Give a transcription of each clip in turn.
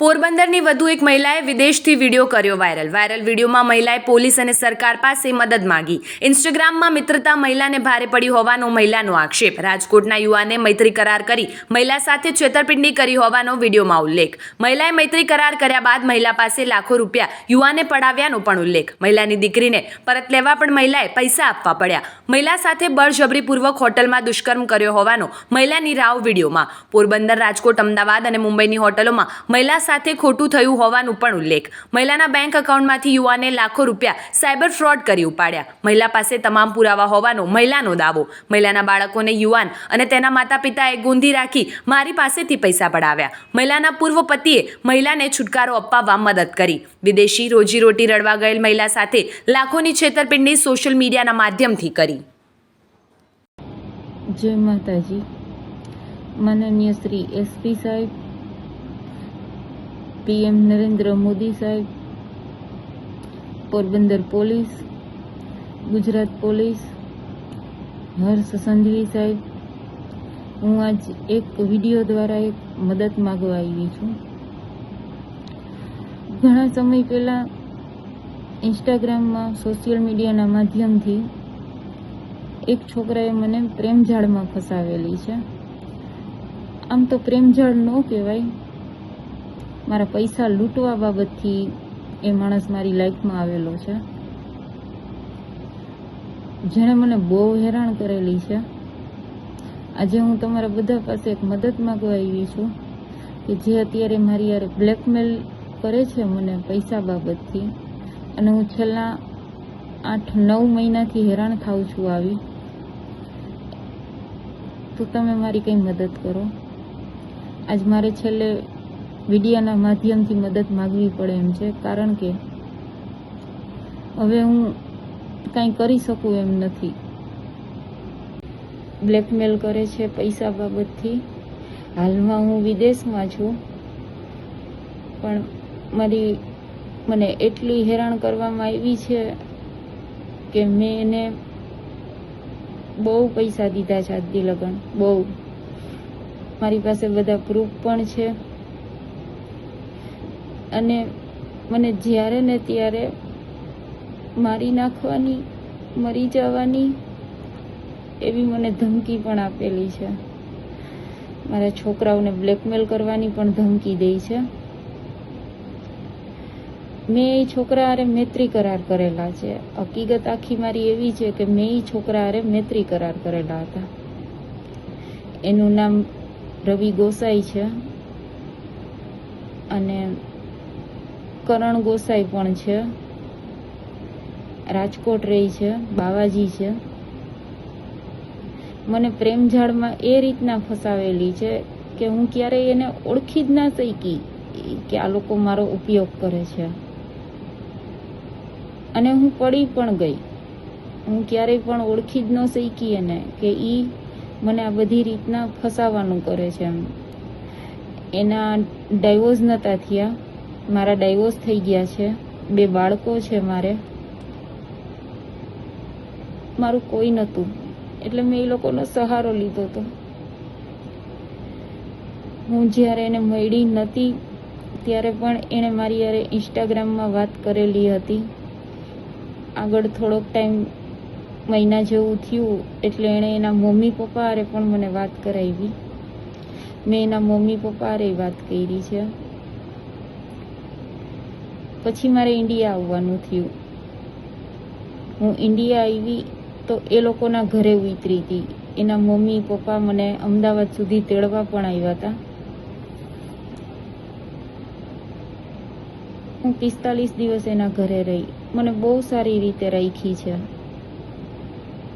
પોરબંદરની વધુ એક મહિલાએ વિદેશથી વીડિયો કર્યો વાયરલ. વાયરલ વિડીયોમાં મહિલાએ પોલીસ અને સરકાર પાસે મદદ માંગી. ઇન્સ્ટાગ્રામમાં મિત્રતા મહિલાને ભારે પડી હોવાનો મહિલાનો આક્ષેપ. રાજકોટના યુવાને મૈત્રી કરાર કરી મહિલા સાથે છેતરપિંડી કરી હોવાનો વિડીયોમાં ઉલ્લેખ. મહિલાએ મૈત્રી કરાર કર્યા બાદ મહિલા પાસે લાખો રૂપિયા યુવાને પડાવ્યાનો પણ ઉલ્લેખ. મહિલાની દીકરીને પરત લેવા પણ મહિલાએ પૈસા આપવા પડ્યા. મહિલા સાથે બળજબરીપૂર્વક હોટલમાં દુષ્કર્મ કર્યો હોવાનો મહિલાની રાવ વિડીયોમાં. પોરબંદર, રાજકોટ, અમદાવાદ અને મુંબઈની હોટલોમાં મહિલા સાથે ખોટું થયું હોવાનું પણ ઉલ્લેખ. મહિલાના બેંક એકાઉન્ટમાંથી યુવાને લાખો રૂપિયા સાયબર ફ્રોડ કરી ઉપાડ્યા. મહિલા પાસે તમામ પુરાવા હોવાનો મહિલાનો દાવો. મહિલાના બાળકોને યુવાન અને તેના માતા પિતાએ ગોંધી રાખી મારી પાસેથી પૈસા પડાવ્યા. મહિલાના પૂર્વ પતિએ મહિલાને છુટકારો અપાવવા મદદ કરી. વિદેશી રોજીરોટી રડવા ગયેલ મહિલા સાથે લાખોની છેતરપિંડી સોશિયલ મીડિયાના માધ્યમથી કરી. જય માતાજી. માનનીય શ્રી એસપી સાહેબ પીએમ નરેન્દ્ર મોદી સાહેબ, પોરબંદર પોલીસ, ગુજરાત પોલીસ, હર્ષ સંઘવી સાહેબ, હું આજ એક વીડિયો દ્વારા એક મદદ માગવા આવી છું. ઘણા સમય પહેલાં ઇન્સ્ટાગ્રામમાં, સોશિયલ મીડિયાના માધ્યમથી એક છોકરાએ મને પ્રેમઝાળમાં ફસાવેલી છે. આમ તો પ્રેમઝાળ ન કહેવાય મારા પૈસા લૂંટવા બાબતથી એ માણસ મારી લાઈફમાં આવેલો છે. જેણે મને બહુ હેરાન કરેલી છે. આજે હું તમારા બધા પાસે એક મદદ માગવા આવી છું કે જે અત્યારે મારી યાર બ્લેકમેલ કરે છે મને પૈસા બાબતથી. અને હું છેલ્લા આઠ નવ મહિનાથી હેરાન થાઉં છું આવી. તો તમે મારી કંઈ મદદ કરો. આજ મારે છેલ્લે વિડીયાના માધ્યમથી મદદ માગવી પડે એમ છે. કારણ કે હવે હું કાંઈ કરી શકું એમ નથી. બ્લેકમેલ કરે છે પૈસા બાબતથી. હાલમાં હું વિદેશમાં છું. પણ મારી મને એટલી હેરાન કરવામાં આવી છે કે મેં એને બહુ પૈસા દીધા છે આજથી લગ્ન. બહુ. મારી પાસે બધા પ્રૂફ પણ છે. અને મને જ્યારે ને ત્યારે મારી નાખવાની, મરી જવાની એવી મને ધમકી પણ આપેલી છે. મારા છોકરાઓને બ્લેકમેલ કરવાની પણ ધમકી દે છે. મેં એ છોકરા હારે મૈત્રી કરાર કરેલા છે. હકીકત આખી મારી એવી છે કે મેં એ છોકરા હારે મૈત્રી કરાર કરેલા હતા. એનું નામ રવિ ગોસાઈ છે. અને કરણ ગોસાઈ પણ છે. રાજકોટ રહી છે, બાવાજી છે. મને પ્રેમઝાળમાં એ રીતના ફસાવેલી છે કે હું ક્યારેય એને ઓળખી જ ના શકી કે આ લોકો મારો ઉપયોગ કરે છે. અને હું પડી પણ ગઈ. હું ક્યારેય પણ ઓળખી જ ન શકી એને કે એ મને આ બધી રીતના ફસાવાનું કરે છે એમ. એના ડાયવોઝ નહોતા થયા. મારા ડાયવોર્સ થઈ ગયા છે. બે બાળકો છે મારે. મારું કોઈ નહોતું. એટલે મેં એ લોકોનો સહારો લીધો હતો. હું જ્યારે એને મળી નહોતી, ત્યારે પણ એણે મારી યારે ઇન્સ્ટાગ્રામમાં વાત કરેલી હતી. આગળ થોડોક ટાઈમ મહિના જેવું થયું, એટલે એણે એના મમ્મી પપ્પા હારે પણ મને વાત કરાવી. મેં એના મમ્મી પપ્પા હારે વાત કરી છે. પછી મારે ઇન્ડિયા આવવાનું થયું. હું ઇન્ડિયા આવી તો એ લોકોના ઘરે ઉતરી હતી. એના મમ્મી, પપ્પા મને અમદાવાદ સુધી તેડવા પણ આવ્યા હતા. હું પિસ્તાલીસ દિવસ એના ઘરે રહી. મને બહુ સારી રીતે રાખી છે.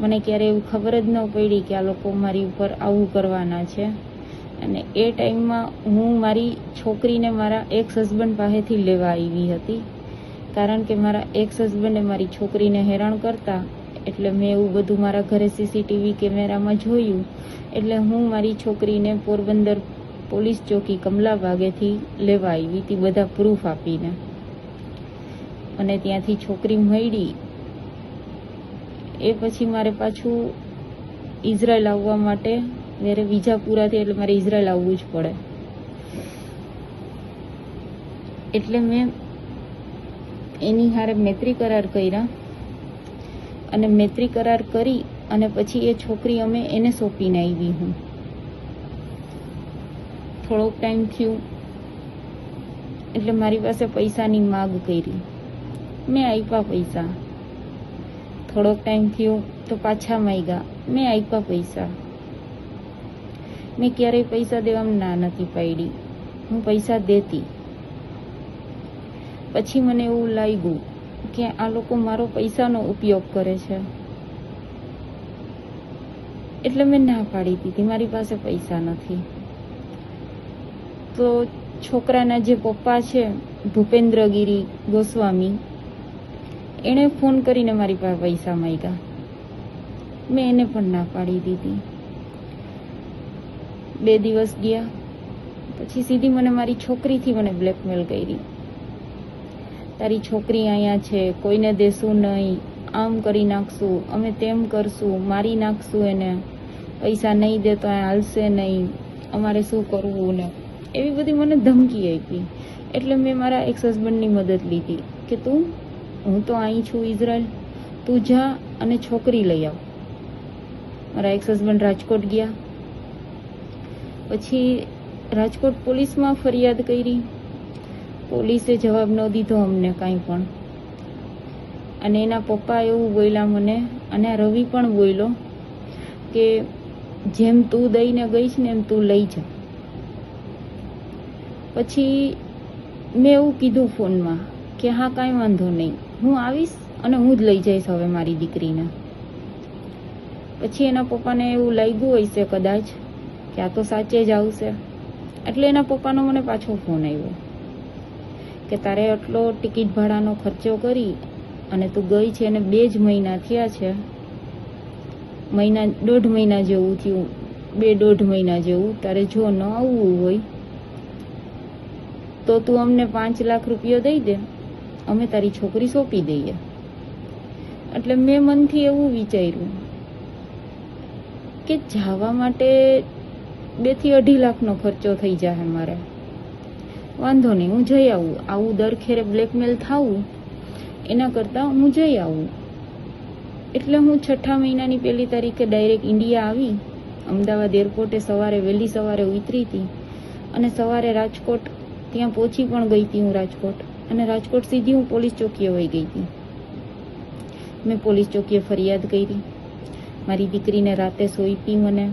મને ક્યારે એવું ખબર જ ન પડી કે આ લોકો મારી ઉપર આવું કરવાના છે. અને એ ટાઈમમાં હું મારી છોકરીને મારા એક્સ હસબન્ડ પાસેથી લેવા આવી હતી. કારણ કે મારા એક્સ હસબન્ડે મારી છોકરીને હેરાન કરતા, એટલે મેં એવું બધું મારા ઘરે સીસીટીવી કેમેરામાં જોયું. એટલે હું મારી છોકરીને પોરબંદર પોલીસ ચોકી કમલા બાગેથી લેવા આવી હતી, બધા પ્રૂફ આપીને. અને ત્યાંથી છોકરી મળી. એ પછી મારે પાછું ઇઝરાયલ આવવા માટે જ્યારે વિઝા પૂરા થયા એટલે મારે ઇઝરાયલ આવવું જ પડે. એટલે મેં એની હારે મૈત્રી કરાર કર્યા અને મૈત્રી કરાર કરી અને પછી એ છોકરી અમે એને સોંપીને આવી હું. થોડોક ટાઈમ થયું એટલે મારી પાસે પૈસાની માગ કરી. મેં આપ્યા પૈસા. થોડોક ટાઈમ થયો તો પાછા માગ્યા મેં આપ્યા પૈસા. મેં ક્યારેય પૈસા દેવામાં ના નથી પાડી હું પૈસા દેતી. પછી મને એવું લાગ્યું કે આ લોકો મારો પૈસાનો ઉપયોગ કરે છે. એટલે મેં ના પાડી દીધી. મારી પાસે પૈસા નથી. તો છોકરાના જે પપ્પા છે, ભૂપેન્દ્રગીરી ગોસ્વામી, એણે ફોન કરીને મારી પાસે પૈસા માંગ્યા. મેં એને પણ ના પાડી દીધી. બે દિવસ ગયા. પછી સીધી મને મારી છોકરીથી મને બ્લેકમેલ કરી. તારી છોકરી અહીંયા છે, કોઈને દેશું નહીં, આમ કરી નાખશું, અમે તેમ કરશું, મારી નાખશું એને. પૈસા નહીં દે તો હાલશે નહીં. અમારે શું કરવું ને? એવી બધી મને ધમકી આપી. એટલે મેં મારા એક્સ હસબન્ડની મદદ લીધી કે તું, હું તો અહીં છું ઇઝરાયલ તું જા અને છોકરી લઈ આવ. મારા એક્સ હસબન્ડ રાજકોટ ગયા. પછી રાજકોટ પોલીસમાં ફરિયાદ કરી. પોલીસે જવાબ ન દીધો અમને કાંઈ પણ. અને એના પપ્પા એવું બોલ્યા મને, અને રવિ પણ બોલ્યો કે જેમ તું દઈને ગઈ છે ને એમ તું લઈ જા. પછી મેં એવું કીધું ફોનમાં કે હા, કાંઈ વાંધો નહીં. હું આવીશ અને હું જ લઈ જઈશ હવે મારી દીકરીને. પછી એના પપ્પાને એવું લાગ્યું હશે કદાચ કે આ તો સાચે જ આવશે. એટલે એના પપ્પાનો મને પાછો ફોન આવ્યો કે તારે આટલો ટિકિટ ભાડાનો ખર્ચો કરી અને તું ગઈ છે અને બે જ મહિના થયા છે. મહિના, દોઢ મહિના જેવું થયું. બે દોઢ મહિના જેવું. તારે જો ન આવવું હોય તો તું અમને પાંચ લાખ રૂપિયા દઈ દે. અમે તારી છોકરી સોંપી દઈએ. એટલે મેં મનથી એવું વિચાર્યું કે જવા માટે બેથી અઢી લાખનો ખર્ચો થઈ જાય મારે. વાંધો નહીં, હું જઈ આવું. આવું દર ખેરે બ્લેકમેલ થવું, એના કરતાં હું જઈ આવું. એટલે હું છઠ્ઠા મહિનાની પહેલી તારીખે ડાયરેક્ટ ઇન્ડિયા આવી, અમદાવાદ એરપોર્ટે સવારે વહેલી સવારે ઉતરી હતી અને સવારે રાજકોટ, ત્યાં પહોંચી પણ ગઈ હતી હું રાજકોટ. અને રાજકોટ સીધી હું પોલીસ ચોકીએ વહી ગઈ હતી. મેં પોલીસ ચોકીએ ફરિયાદ કરી. મારી દીકરીને રાતે સોઈપી મને.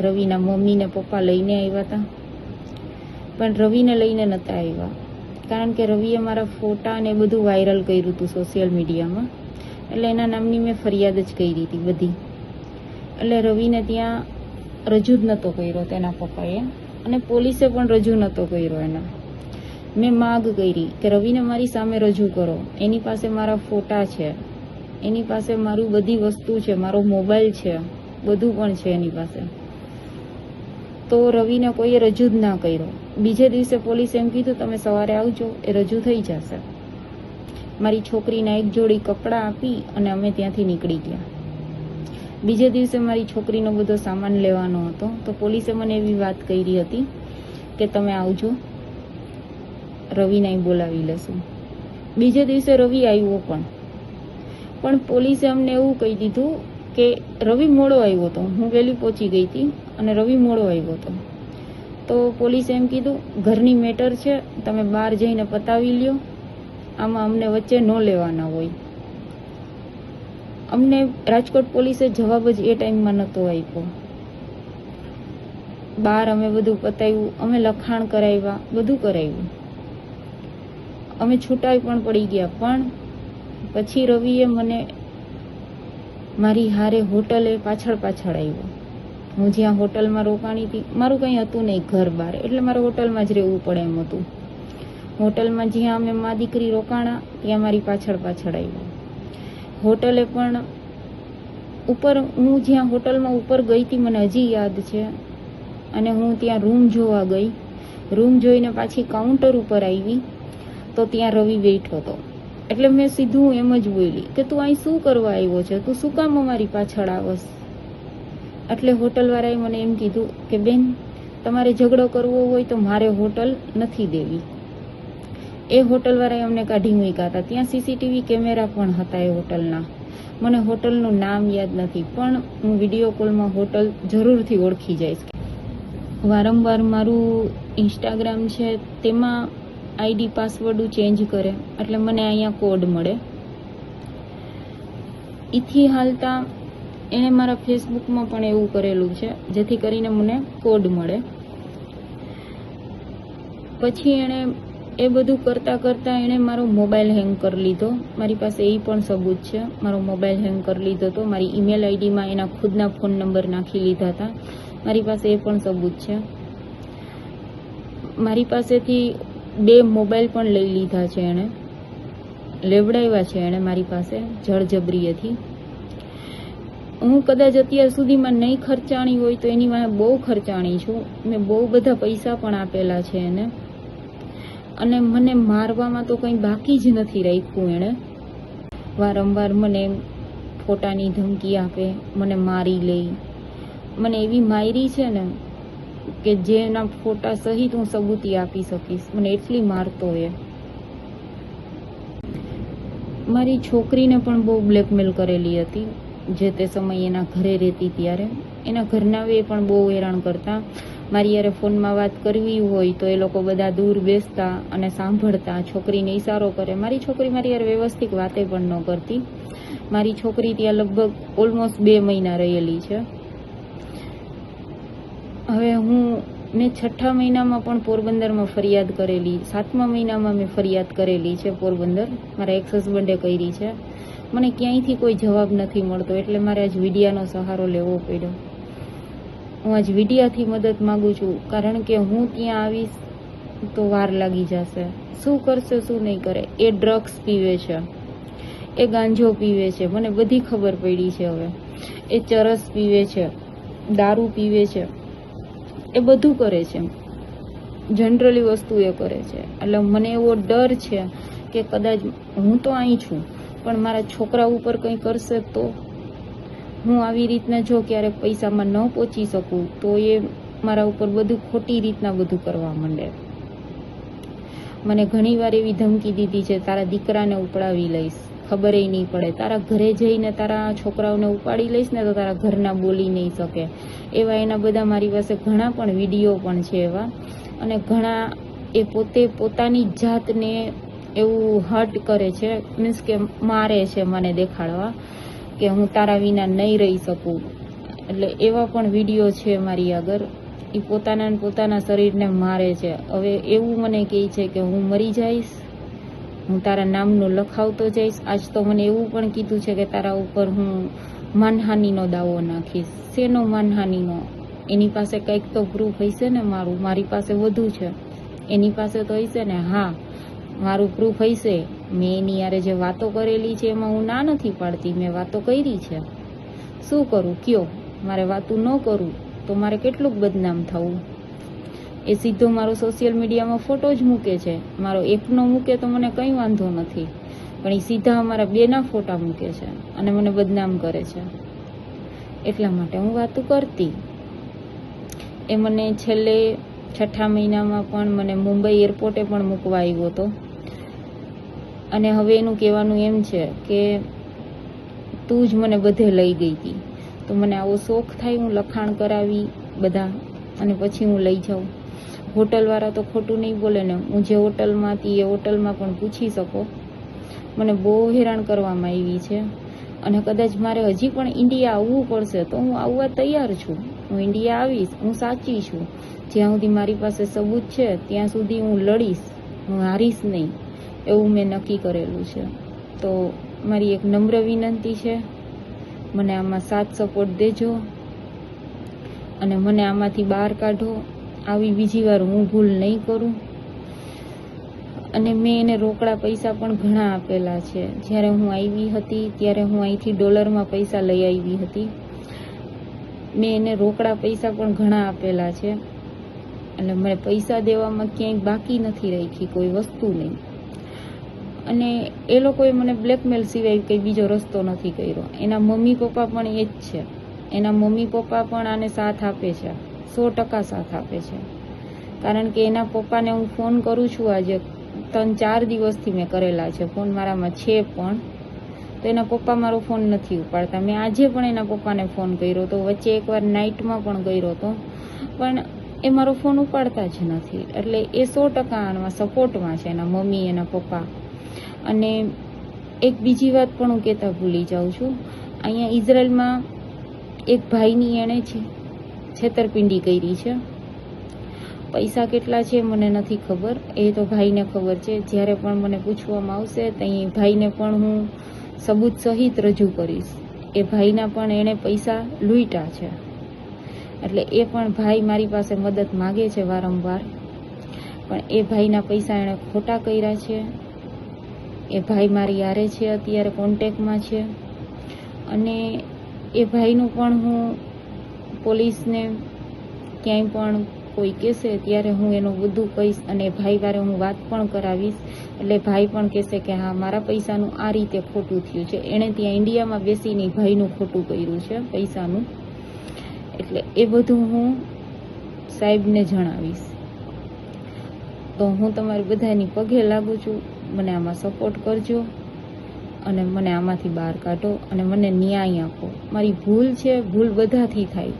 રવિના મમ્મી ને પપ્પા લઈને આવ્યા હતા પણ રવિને લઈને નહોતા આવ્યા. કારણ કે રવિએ મારા ફોટા ને બધું વાયરલ કર્યું હતું સોશિયલ મીડિયામાં એટલે એના નામની મેં ફરિયાદ જ કરી હતી બધી. એટલે રવિને ત્યાં રજૂ જ નહોતો કર્યો તેના પપ્પાએ. અને પોલીસે પણ રજૂ નહોતો કર્યો એના. મેં માગ કરી કે રવિને મારી સામે રજૂ કરો. એની પાસે મારા ફોટા છે. એની પાસે મારું બધી વસ્તુ છે. મારો મોબાઈલ છે. બધું પણ છે એની પાસે. તો રવિને કોઈએ રજૂ જ ના કર્યો. બીજે દિવસે પોલીસે એમ કીધું, તમે સવારે આવજો, એ રજૂ થઈ જશે. મારી છોકરીને એક જોડી કપડાં આપી અને અમે ત્યાંથી નીકળી ગયા. બીજે દિવસે મારી છોકરીનો બધો સામાન લેવાનો હતો, તો પોલીસે મને એવી વાત કરી હતી કે, તમે આવજો, રવિને અહીં બોલાવી લેશું. બીજે દિવસે રવિ આવ્યો પણ. પણ પોલીસે અમને એવું કહી દીધું કે રવિ મોડો આવ્યો હતો. હું વહેલી પહોંચી ગઈ હતી અને રવિ મોડો આવ્યો હતો. તો પોલીસે એમ કીધું, ઘરની મેટર છે, તમે બહાર જઈને પતાવી લ્યો. આમાં અમને વચ્ચે ન લેવાના હોય. અમને રાજકોટ પોલીસે જવાબ જ એ ટાઈમમાં નહોતો આપ્યો. બહાર અમે બધું પતાવ્યું, અમે લખાણ કરાવ્યા, બધું કરાવ્યું. અમે છૂટાઈ પણ પડી ગયા, પણ પછી રવિએ મને મારી હારે હોટલે પાછળ પાછળ આવ્યો. હું જ્યાં હોટલમાં રોકાણી હતી, મારું કંઈ હતું નહીં ઘર બહાર, એટલે મારે હોટલમાં જ રહેવું પડે એમ હતું. હોટલમાં જ્યાં અમે મા દીકરી રોકાણા, ત્યાં મારી પાછળ પાછળ આવ્યો. હોટલે પણ ઉપર, હું જ્યાં હોટલમાં ઉપર ગઈ હતી, મને હજી યાદ છે, અને હું ત્યાં રૂમ જોવા ગઈ. રૂમ જોઈને પાછી કાઉન્ટર ઉપર આવી, તો ત્યાં રવિ બેઠો હતો. એટલે મેં સીધું એમ જ બોલી કે તું અહીં શું કરવા આવ્યો છે? તું શું કામ અમારી પાછળ આવસ એટલે હોટલવાળાએ મને એમ કીધું કે, બેન, તમારે ઝઘડો કરવો હોય તો મારે હોટલ નથી દેવી. એ હોટલવાળાએ અમને કાઢી મૂક્યા હતા. ત્યાં સીસીટીવી કેમેરા પણ હતા એ હોટલના. મને હોટલનું નામ યાદ નથી, પણ હું વીડિયો કોલમાં હોટલ જરૂરથી ઓળખી જઈશ. વારંવાર મારું ઇન્સ્ટાગ્રામ છે, તેમાં આઈડી પાસવર્ડ ચેન્જ કરે. એટલે મને અહીંયા કોડ મળે. એથી હાલતા એણે મારા ફેસબુકમાં પણ એવું કરેલું છે, જેથી કરીને મને કોડ મળે. પછી એણે એ બધું કરતાં કરતાં એણે મારો મોબાઈલ હેંગ કરી લીધો. મારી પાસે એ પણ સબૂત છે. મારો મોબાઈલ હેંગ કરી લીધો હતો મારી ઈમેલ આઈડીમાં એના ખુદના ફોન નંબર નાખી લીધા હતા. મારી પાસે એ પણ સબૂત છે. મારી પાસેથી બે મોબાઈલ પણ લઈ લીધા છે એણે. લેવડાવ્યા છે એણે મારી પાસે જળજબરીએથી. હું કદાચ અત્યાર સુધીમાં નહીં ખર્ચાણી હોય તો એની મને બહુ ખર્ચાણી છું. મેં બહુ બધા પૈસા પણ આપેલા છે એને. અને મને મારવામાં તો કંઈ બાકી જ નથી રાખ્યું એણે. વારંવાર મને ફોટાની ધમકી આપે, મને મારી લે. મને એવી માયરી છે ને કે જેના ફોટા સહિત હું સબૂતી આપી શકીશ. મને એટલી મારતો એ. મારી છોકરીને પણ બહુ બ્લેકમેલ કરેલી હતી, જે તે સમયે એના ઘરે રહેતી ત્યારે. એના ઘરના એ પણ બહુ હેરાન કરતા. મારી યારે ફોનમાં વાત કરવી હોય તો એ લોકો બધા દૂર બેસતા અને સાંભળતા. છોકરીને ઈશારો કરે. મારી છોકરી મારી યારે વ્યવસ્થિત વાતે પણ ન કરતી. મારી છોકરી ત્યાં લગભગ ઓલમોસ્ટ બે મહિના રહેલી છે. હવે હું, મેં છઠ્ઠા મહિનામાં પણ પોરબંદરમાં ફરિયાદ કરેલી, સાતમા મહિનામાં મેં ફરિયાદ કરેલી છે પોરબંદર. મારા એક્સ હસબન્ડે કરી છે. મને ક્યાંયથી કોઈ જવાબ નથી મળતો, એટલે મારે આજ વિડિયાનો સહારો લેવો પડ્યો. હું આજ વિડિયાથી મદદ માગું છું, કારણ કે હું ત્યાં આવીશ તો વાર લાગી જશે. શું કરશે, શું નહીં કરે? એ ડ્રગ્સ પીવે છે. એ ગાંજો પીવે છે. મને બધી ખબર પડી છે હવે. એ ચરસ પીવે છે. દારૂ પીવે છે. એ બધું કરે છે. જનરલી વસ્તુ એ કરે છે. એટલે મને એવો ડર છે કે કદાચ હું તો અહીં છું, પણ મારા છોકરા ઉપર કંઈ કરશે તો? હું આવી રીતના જો ક્યારેક પૈસામાં ન પહોંચી શકું, તો એ મારા ઉપર બધું ખોટી રીતના બધું કરવા માંડે. મને ઘણીવાર એવી ધમકી દીધી છે, તારા દીકરાને ઉપડાવી લઈશ. ખબર નહીં પડે. તારા ઘરે જઈને તારા છોકરાઓને ઉપાડી લઈશ ને તો તારા ઘરના બોલી નહીં શકે. એવા એના બધા મારી પાસે ઘણા પણ વીડિયો પણ છે એવા. અને ઘણા એ પોતે પોતાની જાતને એવું હર્ટ કરે છે, મીન્સ કે મારે છે મને દેખાડવા કે હું તારા વિના નહીં રહી શકું. એટલે એવા પણ વીડિયો છે મારી આગળ. એ પોતાના પોતાના શરીરને મારે છે. હવે એવું મને કહે છે કે હું મરી જઈશ હું તારા નામનું લખાવતો જઈશ. આજ તો મને એવું પણ કીધું છે કે તારા ઉપર હું માનહાનિનો દાવો નાખીશ. શેનો માનહાનિનો? એની પાસે કંઈક તો પ્રૂફ હશે ને મારું? મારી પાસે વધુ છે. એની પાસે તો હશે ને? હા, મારું પ્રૂફ હશે. મેં એની યારે જે વાતો કરેલી છે એમાં હું ના નથી પાડતી. મેં વાતો કરી છે. શું કરું? કયો? મારે વાતું ન કરું તો મારે કેટલુંક બદનામ થવું? એ સીધો મારો સોશિયલ મીડિયામાં ફોટો જ મૂકે છે. મારો એકનો મૂકે તો મને કંઈ વાંધો નથી. પણ એ સીધા અમારા બેના ફોટા મૂકે છે અને મને બદનામ કરે છે. એટલા માટે હું વાતો કરતી. એ મને છેલ્લે છઠ્ઠા મહિનામાં પણ મને મુંબઈ એરપોર્ટે પણ મૂકવા આવ્યો હતો. અને હવે એનું કહેવાનું એમ છે કે તું જ મને બધે લઈ ગઈ હતી તો મને આવો શોખ થાય, હું લખાણ કરાવી બધા, અને પછી હું લઈ જાઉં. હોટલવાળા તો ખોટું નહીં બોલે ને. હું જે હોટલમાં હતી એ હોટલમાં પણ પૂછી શકો. મને બહુ હેરાન કરવામાં આવી છે. અને કદાચ મારે હજી પણ ઇન્ડિયા આવવું પડશે તો હું આવવા તૈયાર છું. હું ઇન્ડિયા આવીશ, હું સાચી છું. જ્યાં સુધી મારી પાસે સબૂત છે, ત્યાં સુધી હું લડીશ. હું હારીશ નહીં. એવું મેં નક્કી કરેલું છે. તો મારી એક નમ્ર વિનંતી છે. મને આમાં સાથ સપોર્ટ દેજો. અને મને આમાંથી બહાર કાઢો. આવી બીજી વાર હું ભૂલ નહીં કરું. અને મેં એને રોકડા પૈસા પણ ઘણા આપેલા છે. જ્યારે હું આવી હતી, ત્યારે હું અહીંથી ડોલરમાં પૈસા લઈ આવી હતી. મેં એને રોકડા પૈસા પણ ઘણા આપેલા છે. એટલે મને પૈસા દેવામાં ક્યાંય બાકી નથી રાખી કોઈ વસ્તુ નહીં. અને એ લોકોએ મને બ્લેકમેલ સિવાય કંઈ બીજો રસ્તો નથી કર્યો. એના મમ્મી પપ્પા પણ એ જ છે. એના મમ્મી પપ્પા પણ આને સાથ આપે છે. સો ટકા સાથ આપે છે. કારણ કે એના પપ્પાને હું ફોન કરું છું આજે, ત્રણ ચાર દિવસથી મેં કરેલા છે. ફોન મારામાં છે પણ, તો એના પપ્પા મારો ફોન નથી ઉપાડતા. મેં આજે પણ એના પપ્પાને ફોન કર્યો હતો વચ્ચે એકવાર નાઇટમાં પણ કર્યો હતો. પણ એ મારો ફોન ઉપાડતા જ નથી. એટલે એ સો ટકા આમાં સપોર્ટમાં છે એના મમ્મી, એના પપ્પા. અને એક બીજી વાત પણ હું કહેતા ભૂલી જાઉં છું. અહીંયા ઇઝરાયલમાં એક ભાઈની એણે છે છેતરપિંડી કરી છે. પૈસા કેટલા છે મને નથી ખબર. એ તો ભાઈને ખબર છે. જ્યારે પણ મને પૂછવામાં આવશે ત્યાં ભાઈને પણ હું સબૂત સહિત રજૂ કરીશ. એ ભાઈના પણ એણે પૈસા લૂંટ્યા છે. એટલે એ પણ ભાઈ મારી પાસે મદદ માગે છે વારંવાર. પણ એ ભાઈના પૈસા એણે ખોટા કર્યા છે. એ ભાઈ મારી યારે છે, અત્યારે કોન્ટેકમાં છે. અને એ ભાઈનું પણ હું પોલીસને ક્યાંય પણ કોઈ કહેશે, ત્યારે હું એનું બધું કહીશ અને ભાઈ વારે હું વાત પણ કરાવીશ. એટલે ભાઈ પણ કહેશે કે હા, મારા પૈસાનું આ રીતે ખોટું થયું છે. એણે ત્યાં ઇન્ડિયામાં બેસીને ભાઈનું ખોટું કર્યું છે, પૈસાનું. એટલે એ બધું હું સાહેબને જણાવીશ. તો હું તમારી બધાની પગે લાગુ છું. મને આમાં સપોર્ટ કરજો અને મને આમાંથી બહાર કાઢો અને મને ન્યાય આપો. મારી ભૂલ છે, ભૂલ બધાથી થાય.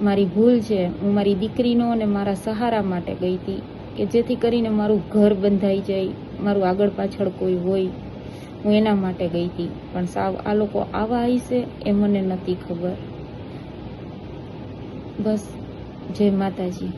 મારી ભૂલ છે, હું મારી દીકરીનો અને મારા સહારા માટે ગઈ હતી, કે જેથી કરીને મારું ઘર બંધાઈ જાય, મારું આગળ પાછળ કોઈ હોય, હું એના માટે ગઈ હતી. પણ સાવ આ લોકો આવા હશે એ મને નથી ખબર. બસ, જય માતાજી.